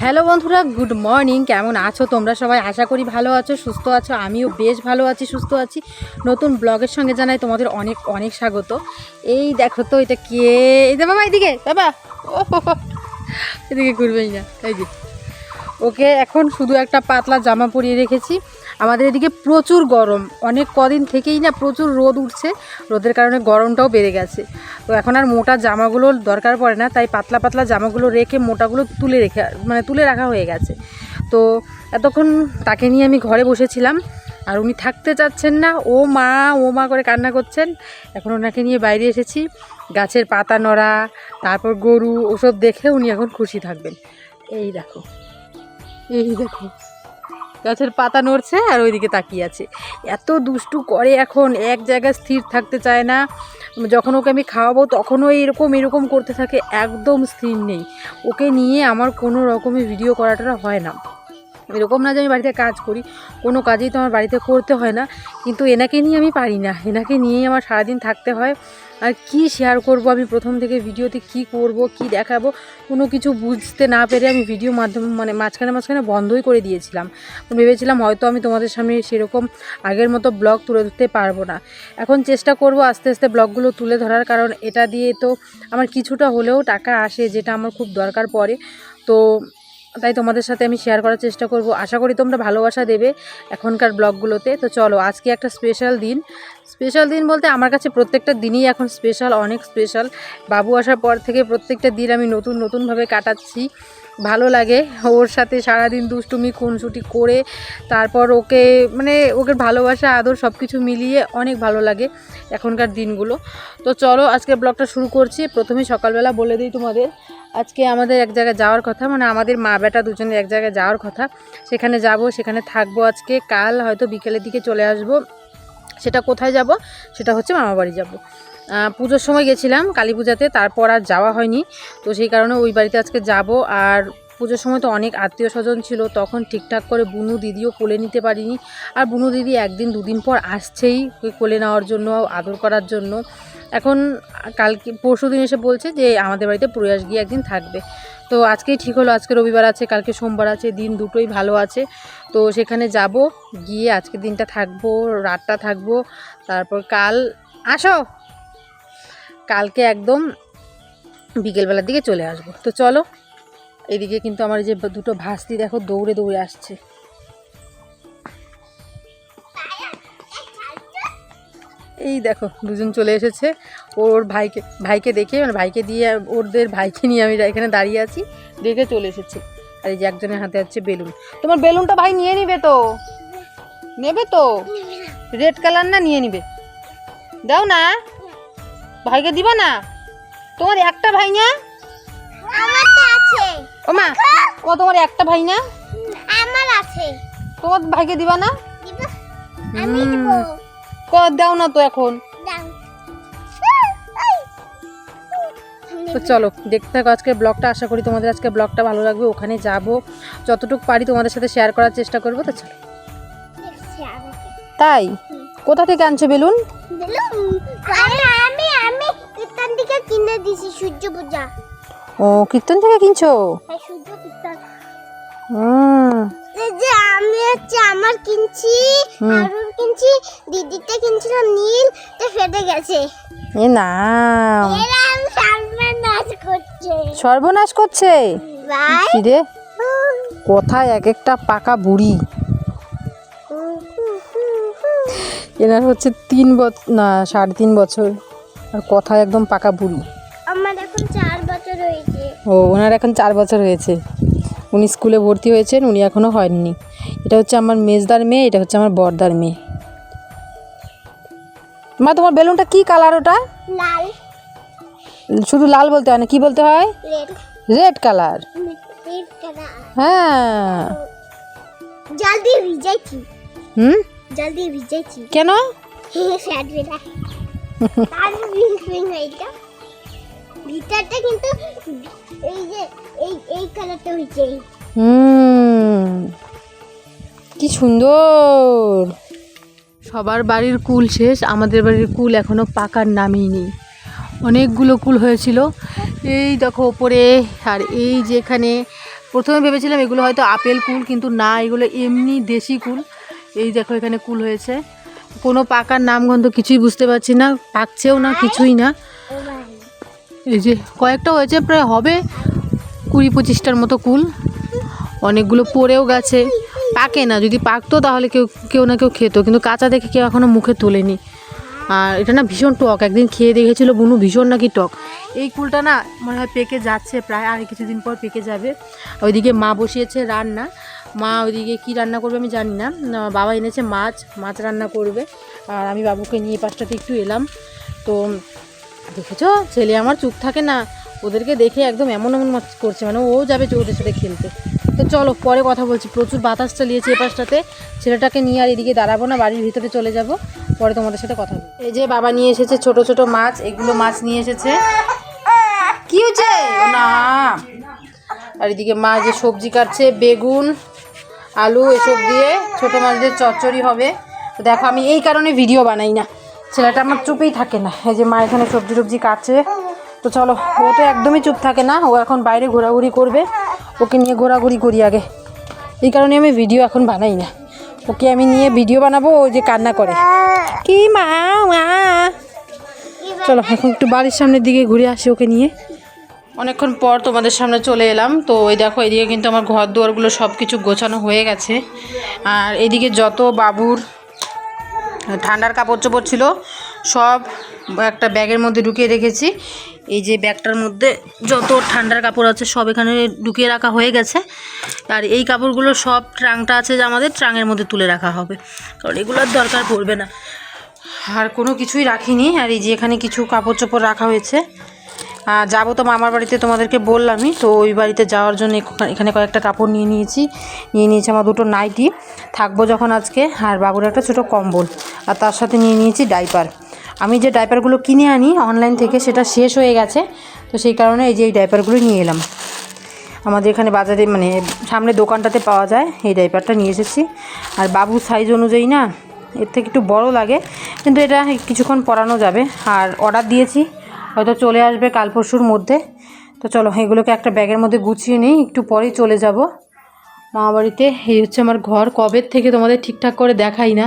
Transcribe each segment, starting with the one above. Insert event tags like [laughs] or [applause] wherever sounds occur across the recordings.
Hello বন্ধুরা good morning কেমন আছো তোমরা সবাই? আশা করি ভালো আছো, সুস্থ আছো। আমিও বেশ ভালো আছি, সুস্থ আছি। নতুন ব্লগের সঙ্গে জানাই তোমাদের অনেক অনেক স্বাগত। এই দেখো তো, এটা কে? এই যে বাবা, এদিকে, বাবা। ও। এদিকে ঘুরবেই না, এই যে। ওকে, এখন শুধু একটা পাতলা জামা পরিয়ে রেখেছি। আমাদের এদিকে প্রচুর গরম। অনেক কদিন থেকেই না প্রচুর রোদ উঠছে। রোদের কারণে গরমটাও বেড়ে গেছে। তো এখন আর মোটা জামাগুলোর দরকার পড়ে না, তাই পাতলা পাতলা জামাগুলো রেখে মোটাগুলো তুলে রেখে মানে তুলে রাখা হয়ে গেছে। তো এতক্ষণ তাকে নিয়ে আমি ঘরে বসেছিলাম। আর উনি থাকতে চাচ্ছেন না। ও মা ও মা করে কান্না করছেন। এখন ওনাকে নিয়ে বাইরে এসেছি। গাছের পাতা নড়া, তারপর গরু, ওসব দেখে উনি এখন খুশি থাকবেন। এই দেখো। এই দেখো। গাছের পাতা নড়ছে আর ওইদিকে তাকিয়ে আছে। এত দুষ্টু করে এখন, এক জায়গায় স্থির থাকতে চায় না। যখন ওকে আমি খাওয়াবো তখনও এরকম এরকম করতে থাকে, একদম স্থির নেই। ওকে নিয়ে আমার কোনো রকমের ভিডিও করাটা হয় না। এরকম না যে আমি বাড়িতে কাজ করি, কোনো কাজেই তো আমার বাড়িতে করতে হয় না। কিন্তু এনাকে নিয়ে আমি পারি না। এনাকে নিয়েই আমার সারাদিন থাকতে হয়। আর কি শেয়ার করব আমি প্রথম থেকে ভিডিওতে, কি করব, কি দেখাবো, কোনো কিছু বুঝতে না পেরে আমি ভিডিও মাধ্যম মানে মাঝখানে মাঝখানে বন্ধই করে দিয়েছিলাম। ভেবেছিলাম হয়তো আমি তোমাদের সামনে সেরকম আগের মতো ব্লগ তুলে ধরতে পারব না। এখন চেষ্টা করব আস্তে আস্তে ব্লগগুলো তুলে ধরার, কারণ এটা দিয়ে তো আমার কিছুটা হলেও টাকা আসে, যেটা আমার খুব দরকার পড়ে। তো তাই তোমাদের সাথে আমি শেয়ার করার চেষ্টা করব। আশা করি তোমরা ভালোবাসা দেবে এখনকার ব্লগগুলোতে। তো চলো, আজকে একটা স্পেশাল দিন। স্পেশাল দিন বলতে আমার কাছে প্রত্যেকটা দিনই এখন স্পেশাল অনেক স্পেশাল বাবু আসার পর থেকে প্রত্যেকটা দিন আমি নতুন, নতুনভাবে কাটাচ্ছি। ভালো লাগে। ওর সাথে সারাদিন দুষ্টুমি, খুনসুটি করে, তারপর ওকে মানে ওকে ভালোবাসা, আদর সব কিছু মিলিয়ে অনেক ভালো লাগে এখনকার দিনগুলো। তো চলো আজকে ব্লগটা শুরু করছি। প্রথমে সকালবেলা বলে দিই তোমাদের, আজকে আমাদের এক জায়গায় যাওয়ার কথা মানে আমাদের মা বেটা দুজনে এক জায়গায় যাওয়ার কথা। সেখানে যাব, সেখানে থাকব আজকে, কাল হয়তো বিকেলের দিকে চলে আসব। সেটা কোথায় যাব? সেটা হচ্ছে মামাবাড়ি যাব। পুজোর সময় গেছিলাম কালী পূজাতে, তারপর আর যাওয়া হয়নি। তো সেই কারণে ওই বাড়িতে আজকে যাব। আর পুজোর সময় তো অনেক আত্মীয় স্বজন ছিল, তখন ঠিকঠাক করে বুনু দিদিও কোলে নিতে পারিনি। আর বুনু দিদি একদিন দুদিন পর আসছেই কোলে নেওয়ার জন্য, আদর করার জন্য। এখন কালকে, পরশু দিন এসে বলছে যে আমাদের বাড়িতে প্রয়াস গিয়ে একদিন থাকবে। তো আজকেই ঠিক হলো, আজকে রবিবার আছে, কালকে সোমবার আছে, দিন দুটোই ভালো আছে। তো সেখানে যাব, গিয়ে আজকে দিনটা থাকব, রাতটা থাকব, তারপর কাল, আসো! কালকে একদম বিকেলবেলার দিকে চলে আসব। তো চলো, এদিকে কিন্তু আমার যে দুটো ভাস্তি দেখো দৌড়ে দৌড়ে আসছে। এই দেখো, দুজন চলে এসেছে। ওর ভাইকে ভাইকে দেখে মানে ভাইকে দিয়ে, ওদের ভাইকে নিয়ে আমি এখানে দাঁড়িয়ে আছি, দেখে চলে এসেছে। আর এই যে একজনের হাতে হচ্ছে বেলুন। তোমার বেলুনটা ভাই নিয়ে নিবে তো? নেবে তো? রেড কালার না নিয়ে নিবে? দাও না। ভাইকে দিবা না? তোমার একটা ভাই না? আমারটা আছে। ও মা ও তোমার একটা ভাই না? আমার আছে। তোমার ভাইকে দিবা না? আমি। দিব। দাও না তো এখন। তো চলো দেখতে থাকো আজকের ব্লগটা। আশা করি তোমাদের আজকে ব্লগটা ভালো লাগবে ওখানে যাব। যতটুকু পারি তোমাদের সাথে শেয়ার করার চেষ্টা করব তো চলো। তাই? কোথা থেকে আনছো বেলুন? আরে কিনে দিছি সূর্য পূজা। ও কীর্তন থেকে কিনছো? এই সূর্য কীর্তন। হুম। এই যে আমি হচ্ছে আমার কিনছি। আরুর কিনছি দিদিটা কিনছিল নীল তো ফেটে গেছে। এ না এরা আমি করছে। সর্বনাশ করছে? কিরে কোথায় এক একটা পাকা বুড়ি? এনার হচ্ছে তিন বছর না সাড়ে তিন বছর। আর কথায় একদম পাকা বুড়ি। আমার এখন চার বছর হয়েছে। ও ওনার এখন চার বছর হয়েছে। উনি স্কুলে ভর্তি হয়েছেন উনি এখনও হয়নি। এটা হচ্ছে আমার মেজদার মেয়ে এটা হচ্ছে আমার বর্দার মেয়ে। মা তোমার বেলুনটা কি কালার ওটা? লাল। শুধু লাল বলতে হয় না কি বলতে হয়? রেড। Red colour. হ্যাঁ। জল দিয়ে ভিজাইছি। হুম? জল দিয়ে ভিজাইছি। কেন? ফ্যাট বেটা আর রিং রিং এইটা। ভিতরটা কিন্তু এই যে এই এই কালারটা হয়েছে হুম কি সুন্দর। সবার বাড়ির কুল শেষ আমাদের বাড়ির কুল এখনও পাকার নামই নেই। অনেকগুলো কুল হয়েছিল। এই দেখো ওপরে আর এই যেখানে প্রথমে ভেবেছিলাম এগুলো হয়তো আপেল কুল কিন্তু না এগুলো এমনি দেশি কুল। এই দেখো এখানে কুল হয়েছে। কোনো পাকার নামগন্ধ কিছুই বুঝতে পারছি না, পাকছেও না, কিছুই না। এই যে কয়েকটা হয়েছে, প্রায় হবে কুড়ি পঁচিশটার মতো কুল। অনেকগুলো পড়েও গেছে। পাকে না, যদি পাকতো তাহলে কেউ কেউ না কেউ খেত, কিন্তু কাঁচা দেখে কেউ এখনও মুখে তোলেনি। আর এটা না ভীষণ টক, একদিন খেয়ে দেখেছিল বুনু, ভীষণ নাকি টক। এই কুলটা না মনে হয় পেকে যাচ্ছে, প্রায় আর কিছুদিন পর পেকে যাবে। ওইদিকে মা বসিয়েছে রান্না। মা ওইদিকে কী রান্না করবে আমি জানি না। বাবা এনেছে মাছ মাছ রান্না করবে। আর আমি বাবুকে নিয়ে পাশটাতে একটু এলাম। তো দেখেছ? ছেলে আমার চুপ থাকে না। ওদেরকে দেখে একদম এমন এমন মাছ করছে মানে ও যাবে ওদের সাথে খেলতে। তো চলো, পরে কথা বলছি। প্রচুর বাতাস চালিয়েছে এ পাশটাতে। ছেলেটাকে নিয়ে আর এদিকে দাঁড়াবো না, বাড়ির ভিতরে চলে যাব। পরে তোমাদের সাথে কথা বলব। এই যে বাবা নিয়ে এসেছে ছোট ছোট মাছ, এগুলো মাছ নিয়ে এসেছে। কি হয়েছে? না। আর এদিকে মা যে সবজি কাটছে, বেগুন আলু এসব দিয়ে ছোটো মাছদের চচ্চড়ি হবে। তো দেখো, আমি এই কারণে ভিডিও বানাই না। ছেলেটা আমার চুপেই থাকে না। এই যে মা এখানে সবজি টবজি কাটছে। তো চলো, ও তো একদমই চুপ থাকে না। ও এখন বাইরে ঘোরাঘুরি করবে। ওকে নিয়ে ঘোরাঘুরি করি আগে। এই কারণে আমি ভিডিও এখন বানাই না। ওকে আমি নিয়ে ভিডিও বানাবো, ও যে কান্না করে। কি মা মা? চলো, এখন একটু বাড়ির সামনের দিকে ঘুরে আসি ওকে নিয়ে। অনেকক্ষণ পর তোমাদের সামনে চলে এলাম। তো ওই দেখো, এদিকে কিন্তু আমার ঘর দুয়ারগুলো সব কিছু গোছানো হয়ে গেছে। আর এদিকে যত বাবুর ঠান্ডার কাপড় চোপড় ছিল, সব একটা ব্যাগের মধ্যে ঢুকিয়ে রেখেছি। এই যে ব্যাগটার মধ্যে যত ঠান্ডার কাপড় আছে, সব এখানে ঢুকিয়ে রাখা হয়ে গেছে। আর এই কাপড়গুলো সব ট্রাংটা আছে যে আমাদের ট্রাংয়ের মধ্যে তুলে রাখা হবে। কারণ এগুলোর দরকার পড়বে না। আর কোনো কিছুই রাখিনি। আর এই যে এখানে কিছু কাপড় চোপড় রাখা হয়েছে। যাব তো মামার বাড়িতে, তোমাদেরকে বললামই। তো ওই বাড়িতে যাওয়ার জন্য এখানে কয়েকটা কাপড় নিয়ে নিয়েছি। নিয়ে নিয়েছি আমার দুটো নাইটি। থাকব যখন আজকে, আর বাবুর একটা ছোটো কম্বল। আর তার সাথে নিয়ে নিয়েছি ডাইপার। আমি যে ডাইপারগুলো কিনে আনি অনলাইন থেকে, সেটা শেষ হয়ে গেছে। তো সেই কারণে এই যে এই ডাইপারগুলো নিয়ে এলাম। আমাদের এখানে বাজারে মানে সামনে দোকানটাতে পাওয়া যায়, এই ডাইপারটা নিয়ে এসেছি। আর বাবুর সাইজ অনুযায়ী না, এর থেকে একটু বড় লাগে, কিন্তু এটা কিছুক্ষণ পরানো যাবে। আর অর্ডার দিয়েছি হয়তো চলে আসবে কাল পরশুর মধ্যে। তো চলো, এগুলোকে একটা ব্যাগের মধ্যে গুছিয়ে নিই, একটু পরেই চলে যাব। মামা বাড়িতে এই হচ্ছে আমার ঘর। কবের থেকে তোমাদের ঠিকঠাক করে দেখাই না,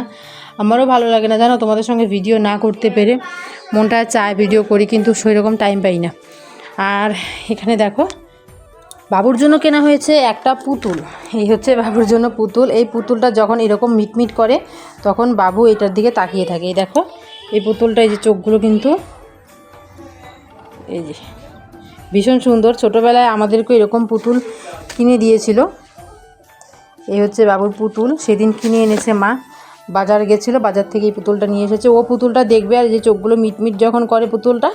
আমারও ভালো লাগে না, জানো, তোমাদের সঙ্গে ভিডিও না করতে পেরে। মনটা চায় ভিডিও করি, কিন্তু সেই রকম টাইম পাই না। আর এখানে দেখো, বাবুর জন্য কেনা হয়েছে একটা পুতুল। এই হচ্ছে বাবুর জন্য পুতুল। এই পুতুলটা যখন এরকম মিটমিট করে, তখন বাবু এটার দিকে তাকিয়ে থাকে। এই দেখো, এই পুতুলটা, এই যে চোখগুলো কিন্তু এই যে। ভীষণ সুন্দর। ছোটোবেলায় আমাদেরকে এরকম পুতুল কিনে দিয়েছিল। এই হচ্ছে বাবুর পুতুল। সেদিন কিনে এনেছে মা। বাজার গেছিল, বাজার থেকে এই পুতুলটা নিয়ে এসেছে। ও পুতুলটা দেখবে আর যে চোখগুলো মিটমিট যখন করে পুতুলটা,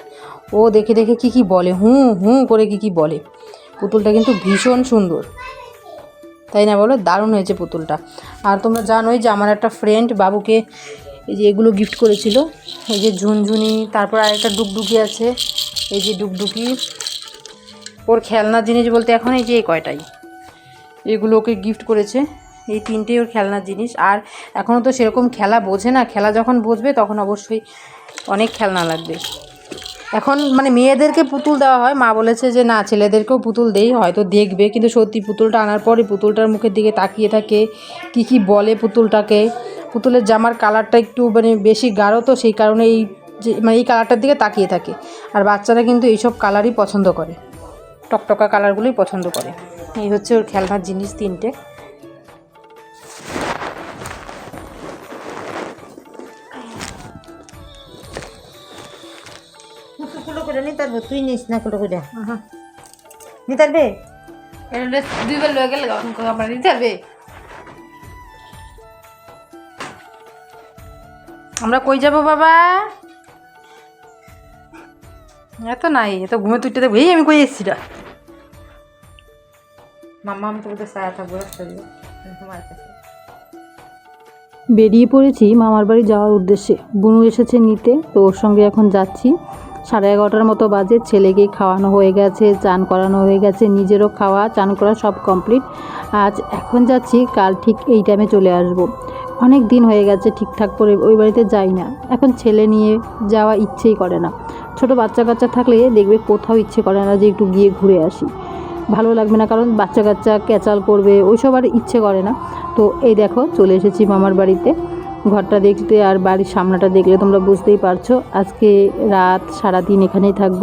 ও দেখে দেখে কি কি বলে, হুঁ হুঁ করে কি কি বলে। পুতুলটা কিন্তু ভীষণ সুন্দর। তাই না বলো? দারুণ হয়েছে পুতুলটা। আর তোমরা জানোই যে আমার একটা ফ্রেন্ড বাবুকে এই যে এগুলো গিফট করেছিল। এই যে ঝুনঝুনি, তারপর আরেকটা ডুকডুকি আছে। এই যে ডুকডুকি ওর খেলনার জিনিস বলতে এখন এই যে এই কয়টাই। এগুলো ওকে গিফট করেছে। এই তিনটেই ওর খেলনার জিনিস। আর এখনও তো সেরকম খেলা বোঝে না। খেলা যখন বুঝবে তখন অবশ্যই অনেক খেলনা লাগবে। এখন মানে মেয়েদেরকে পুতুল দেওয়া হয়। মা বলেছে যে, না, ছেলেদেরকেও পুতুল দেই, হয়তো দেখবে। কিন্তু সত্যি পুতুলটা আনার পরে পুতুলটার মুখের দিকে তাকিয়ে থাকে, কি কি বলে পুতুলটাকে। পুতুলের জামার কালারটা একটু মানে বেশি গাঢ়, তো সেই কারণে এই যে মানে এই কালারটার দিকে তাকিয়ে থাকে। আর বাচ্চারা কিন্তু এইসব কালারই পছন্দ করে। টকটকা কালারগুলোই পছন্দ করে। এই হচ্ছে ওর খেলনার জিনিস তিনটে। তুই নিস না কুলো করে নি তারবে এটা দুইবার লয়ে গেলে আমরা নিতে হবে আমরা কই যাব বাবা এত নাই এত ঘুমে তুইতে দেখব এই আমি কই এসছি না মাম্মা আমি তো সায়া থাকব রাস্তা দিয়ে তোমার কাছে বেরিয়ে পড়েছি মামার বাড়ি যাওয়ার উদ্দেশ্যে। বুনু এসেছে নিতে তো ওর সঙ্গে এখন যাচ্ছি। সাড়ে এগারোটার মতো বাজে, ছেলেকে খাওয়ানো হয়ে গেছে, চান করানো হয়ে গেছে, নিজেরও খাওয়া, চান করা সব কমপ্লিট আজ এখন যাচ্ছি, কাল ঠিক এই টাইমে চলে আসব। অনেক দিন হয়ে গেছে ঠিকঠাক করে ওই বাড়িতে যাই না। এখন ছেলে নিয়ে যাওয়া ইচ্ছেই করে না। ছোট বাচ্চা কাচ্চা থাকলে দেখবে কোথাও ইচ্ছে করে না যে একটু গিয়ে ঘুরে আসি। ভালো লাগবে না কারণ বাচ্চা কাচ্চা ক্যাচাল করবে, ওইসব আর ইচ্ছে করে না। তো এই দেখো, চলে এসেছি মামার বাড়িতে। ঘরটা দেখতে আর বাড়ির সামনাটা দেখলে তোমরা বুঝতেই পারছ। আজকে রাত সারাদিন এখানেই থাকব।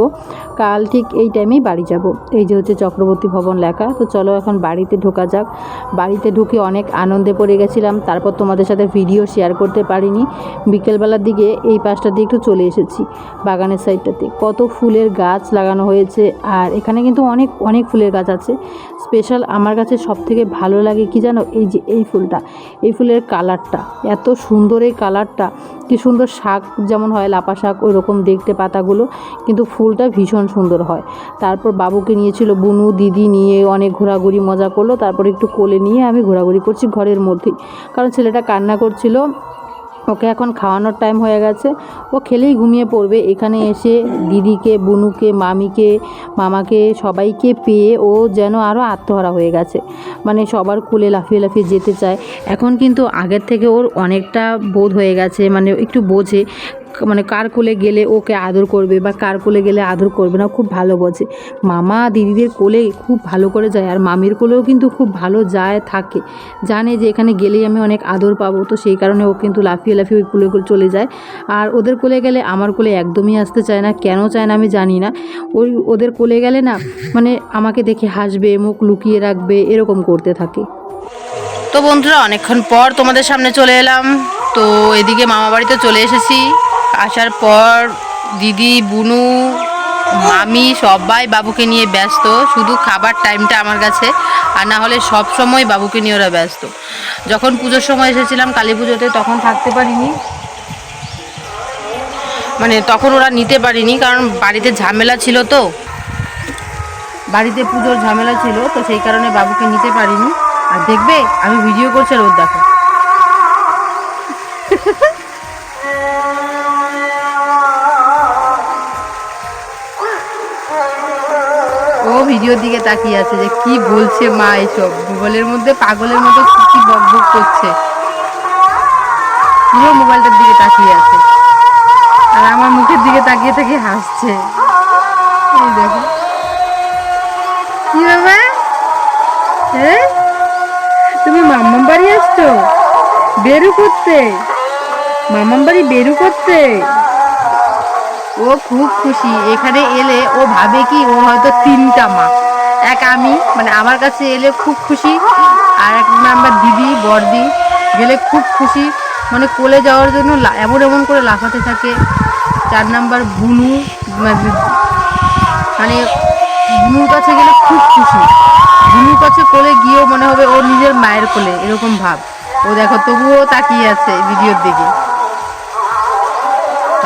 কাল ঠিক এই টাইমেই বাড়ি যাব। এই যে হচ্ছে চক্রবর্তী ভবন লেখা। তো চলো এখন বাড়িতে ঢোকা যাক। বাড়িতে ঢুকে অনেক আনন্দে পড়ে গেছিলাম। তারপর তোমাদের সাথে ভিডিও শেয়ার করতে পারিনি। বিকেলবেলার দিকে এই পাশটা দিয়ে একটু চলে এসেছি বাগানের সাইডটাতে। কত ফুলের গাছ লাগানো হয়েছে। আর এখানে কিন্তু অনেক অনেক ফুলের গাছ আছে। স্পেশাল আমার কাছে সব থেকে ভালো লাগে কি জানো? এই যে এই ফুলটা। এই ফুলের কালারটা। এত সুন্দর এই কালারটা। কি সুন্দর শাক যেমন হয়, লাপা শাক ওই রকম দেখতে পাতাগুলো। কিন্তু ফুলটা ভীষণ সুন্দর হয়। তারপর বাবুকে নিয়েছিল বুনু, দিদি নিয়ে অনেক ঘোরাঘুরি মজা করল। তারপর একটু কোলে নিয়ে আমি ঘোরাঘুরি করছি ঘরের মধ্যেই। কারণ ছেলেটা কান্না করছিল। ওকে এখন খাওয়ানোর টাইম হয়ে গেছে। ও খেলেই ঘুমিয়ে পড়বে। এখানে এসে দিদিকে, বুনুকে, মামিকে, মামাকে সবাইকে পেয়ে ও যেন আরও আত্মহারা হয়ে গেছে। মানে সবার কুলে লাফিয়ে লাফিয়ে যেতে চায়। এখন কিন্তু আগের থেকে ওর অনেকটা বোধ হয়ে গেছে। মানে একটু বোঝে। মানে কার কোলে গেলে ওকে আদর করবে বা কার কোলে গেলে আদর করবে না, খুব ভালো বোঝে। মামা দিদিদের কোলে খুব ভালো করে যায় আর মামির কোলেও কিন্তু খুব ভালো যায়, থাকে। জানে যে এখানে গেলেই আমি অনেক আদর পাবো, তো সেই কারণে ও কিন্তু লাফিয়ে লাফিয়ে ওই কোলে কোলে চলে যায়। আর ওদের কোলে গেলে আমার কোলে একদমই আসতে চায় না, কেন চায় না আমি জানি না। ওই ওদের কোলে গেলে না মানে আমাকে দেখে হাসবে, মুখ লুকিয়ে রাখবে, এরকম করতে থাকে। তো বন্ধুরা, অনেকক্ষণ পর তোমাদের সামনে চলে এলাম। তো এদিকে মামা বাড়িতে চলে এসেছি। আসার পর দিদি, বুনু, মামি সবাই বাবুকে নিয়ে ব্যস্ত। শুধু খাবার টাইমটা আমার কাছে। আর না হলে সব সময় বাবুকে নিয়ে ওরা ব্যস্ত। যখন পুজোর সময় এসেছিলাম কালী পুজোতে তখন থাকতে পারিনি। মানে তখন ওরা নিতে পারিনি কারণ বাড়িতে ঝামেলা ছিল তো। বাড়িতে পুজোর ঝামেলা ছিল তো সেই কারণে বাবুকে নিতে পারিনি। আর দেখবে, আমি ভিডিও করছি আর ওর দেখো [laughs] ভিডিওর দিকে তাকিয়ে আছে যে কি বলছে মা এসব? গুগলের মধ্যে পাগলের মতো কি কি বক বক করছে। পুরো মোবাইলটার দিকে তাকিয়ে আছে। আর আমার মুখের দিকে তাকিয়ে তাকিয়ে হাসছে। দেখো। কি বাবা হ্যাঁ? তুমি মাম্মাম বাড়ি আসছো? বেরু করতে। মামাম বাড়ি বেরু করতে। ও খুব খুশি। এখানে এলে ও ভাবে কি ও হয়তো তিনটা মা। এক আমি মানে আমার কাছে এলে খুব খুশি। আর এক নাম্বার দিদি, বড়দি গেলে খুব খুশি। মানে কোলে যাওয়ার জন্য এমন এমন করে লাফাতে থাকে। চার নাম্বার বুনু মানে বুনুর কাছে গেলে খুব খুশি। বুনুর কাছে কোলে গিয়েও মনে হবে ও নিজের মায়ের কোলে, এরকম ভাব। ও দেখো, তবুও তাকিয়ে আছে ভিডিওর দিকে।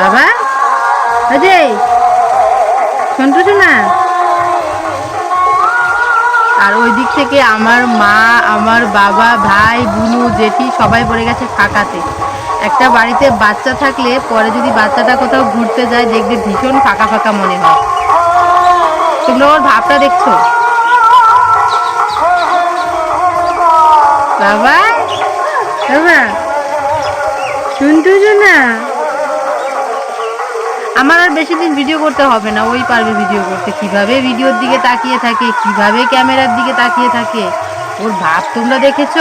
বাবা? অজয় আর ওই দিক থেকে আমার মা, আমার বাবা, ভাই, বুনু, জেঠি সবাই পড়ে গেছে ফাঁকাতে। একটা বাড়িতে বাচ্চা থাকলে পরে যদি বাচ্চাটা কোথাও ঘুরতে যায়, দেখবে ভীষণ ফাঁকা ফাঁকা মনে হয়। তোমরা ওর ভাবটা দেখছ? বাবা? বাবা? শুনতে না? আমার আর বেশি দিন ভিডিও করতে হবে না। ওই পারবে ভিডিও করতে। কীভাবে ভিডিওর দিকে তাকিয়ে থাকে? কীভাবে ক্যামেরার দিকে তাকিয়ে থাকে? ওর ভাব তোমরা দেখেছ?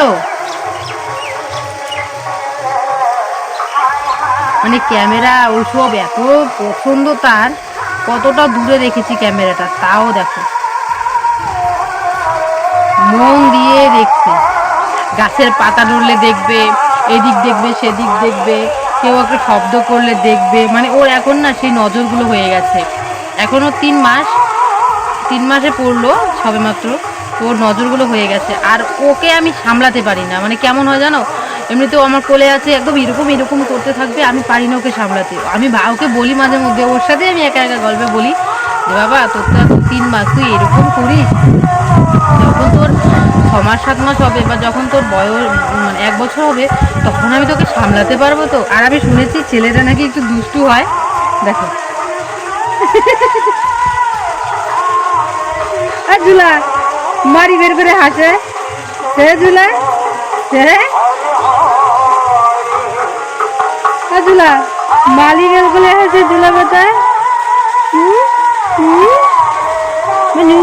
মানে ক্যামেরা ওসব এত পছন্দ তার, কতটা দূরে রেখেছি ক্যামেরাটা তাও দেখো। মন দিয়ে দেখছে। গাছের পাতা নড়লে দেখবে, এদিক দেখবে, সেদিক দেখবে। কেউ একটা শব্দ করলে দেখবে। মানে ওর এখন না সেই নজরগুলো হয়ে গেছে। এখনও তিন মাস, তিন মাসে পড়ল সবে মাত্র ওর নজরগুলো হয়ে গেছে। আর ওকে আমি সামলাতে পারি না। মানে কেমন হয় জানো? এমনিতেও আমার কোলে আছে একদম এরকম এরকম করতে থাকবে, আমি পারি না ওকে সামলাতে। আমি ওকে বলি মাঝে মধ্যে, ওর সাথে আমি একা একা গল্পে বলি, যে বাবা, তোর তো তিন মাস, তুই এরকম করিস? মাস সাত মাস হবে বা যখন তোর বয়স মানে এক বছর হবে, তখন আমি তোকে সামলাতে পারব তো। আর আমি শুনেছি ছেলেটা নাকি একটু দুষ্টু হয়। দেখো। আর ঝুলা মারি বের করে হাসে। সে ঝুলা সে ঝুলা মালি বের করে হাসে ঝুলা কোথায়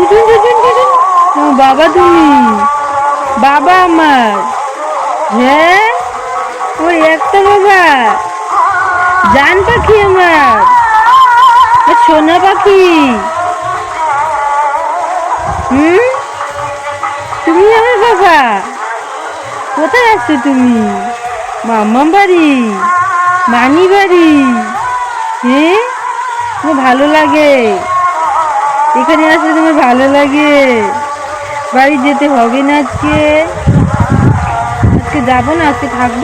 টুটুন বাবা তুমি। বাবা আমার হ্যাঁ? ওই একটা বাবা। জান পাখি আমার। সোনা পাখি। হুম? তুমি আমার বাবা। কোথায় আছো তুমি? মাম্মা বাড়ি? মানি বাড়ি? হ্যাঁ তোমার ভালো লাগে। এখানে আসলে তোমার ভালো লাগে। বাড়ি যেতে হবে না আজকে। আজকে যাব না আজকে থাকব।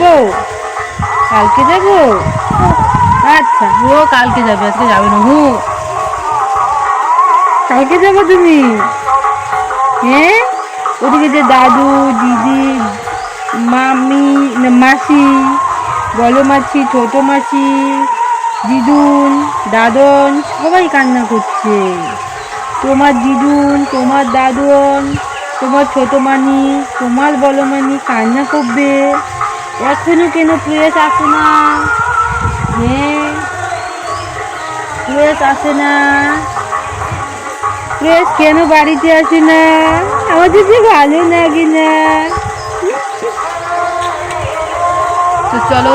কালকে যাব? আচ্ছা। ও কালকে যাবে আজকে যাবে না হু। কালকে যাব তুমি? হ্যাঁ ওদিকে যে দাদু দিদি মামি মাসি বড় মাসি ছোট মাসি দিদুন দাদন সবাই কান্না করছে। তোমার দিদুন তোমার দাদন তোমার ছোট মানি তোমার বলো মানি কান্না করবে। এখনও কেন প্রেস আসে না? হ্যাঁ প্রেস আসে না। প্রেস কেন বাড়িতে আসে না? আমাদের যে ভালো লাগে না। তো চলো,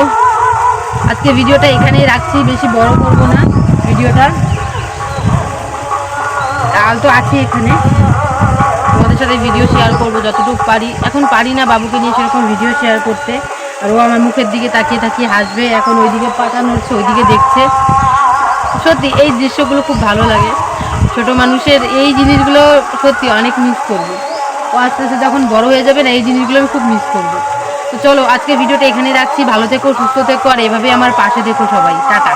আজকে ভিডিওটা এখানেই রাখছি, বেশি বড় করব না ভিডিওটা। কাল তো আছি এখানে। সাথে ভিডিও শেয়ার করব যতটুকু পারি। এখন পারি না বাবুকে নিয়ে সেরকম ভিডিও শেয়ার করতে। আর ও আমার মুখের দিকে তাকিয়ে তাকিয়ে হাসবে, এখন ওইদিকে পাতা নড়ছে ওইদিকে দেখছে। সত্যি, এই দৃশ্যগুলো খুব ভালো লাগে। ছোট মানুষের এই জিনিসগুলো সত্যি অনেক মিস করব। ও আস্তে আস্তে যখন বড় হয়ে যাবে না, এই জিনিসগুলো আমি খুব মিস করব। তো চলো আজকে ভিডিওটা এখানে রাখছি। ভালো থেকো, সুস্থ থেকো, আর এভাবে আমার পাশে থেকো সবাই। টাটা।